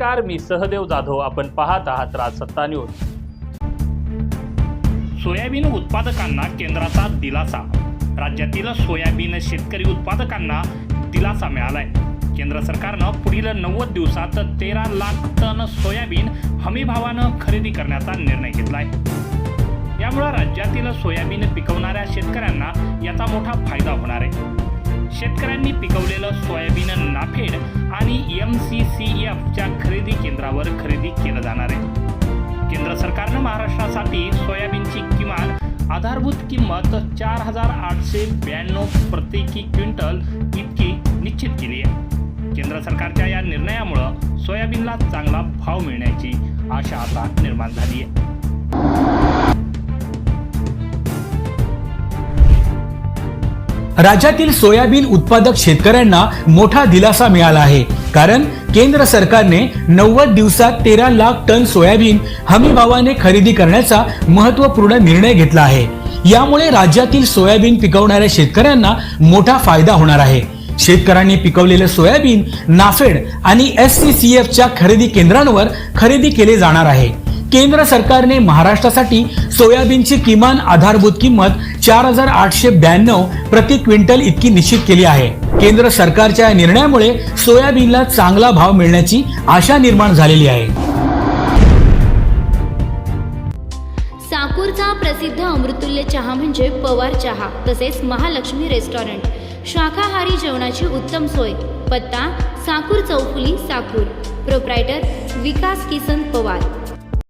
नमस्कार मी सहदेव जाधव. आपण पाहत आहात राजसत्ता न्यूज. सोयाबीन उत्पादकांना केंद्राचा दिलासा. राज्यातील सोयाबीन शेतकरी उत्पादकांना दिलासा मिळालाय. केंद्र सरकारनं पुढील नव्वद दिवसात तेरा लाख टन सोयाबीन हमी भावानं खरेदी करण्याचा निर्णय घेतलाय. यामुळे राज्यातील सोयाबीन पिकवणाऱ्या शेतकऱ्यांना याचा मोठा फायदा होणार आहे. शेतकऱ्यांनी पिकवलेलं सोयाबीन नाफेड आणि एम सी सी एफच्या खरेदी केंद्रावर खरेदी केलं जाणार आहे. केंद्र सरकारनं महाराष्ट्रासाठी सोयाबीनची किमान आधारभूत किंमत चार हजार आठशे ब्याण्णव प्रत्येकी क्विंटल इतकी निश्चित केली आहे. केंद्र सरकारच्या या निर्णयामुळं सोयाबीनला चांगला भाव मिळण्याची आशा आता निर्माण झाली आहे. राज्यातील सोयाबीन उत्पादक शेतकऱ्यांना मोठा दिलासा मिळाला आहे. कारण केंद्र सरकारने नव्वद दिवसात तेरा लाख टन सोयाबीन हमी भावाने खरेदी करण्याचा महत्त्वपूर्ण निर्णय घेतला आहे. यामुळे राज्यातील सोयाबीन पिकवणाऱ्या शेतकऱ्यांना मोठा फायदा होणार आहे. शेतकऱ्यांनी पिकवलेले सोयाबीन नाफेड आणि एस सी सी एफच्या खरेदी केंद्रांवर खरेदी केले जाणार आहे. केंद्र सरकारने महाराष्ट्रासाठी सोयाबीनची किमान आधारभूत किंमत चार हजार आठशे ब्याण्णव प्रति क्विंटल इतकी निश्चित केली आहे. केंद्र सरकारच्या या निर्णयामुळे सोयाबीनला चांगला भाव मिळण्याची आशा निर्माण झालेली आहे. साकूरचा प्रसिद्ध अमृतुल्य चहा म्हणजे पवार चहा तसेच महालक्ष्मी रेस्टॉरंट. शाकाहारी जेवणाची उत्तम सोय. पत्ता साकूर चौफुली साकूर. प्रोप्रायटर विकास किसन पवार.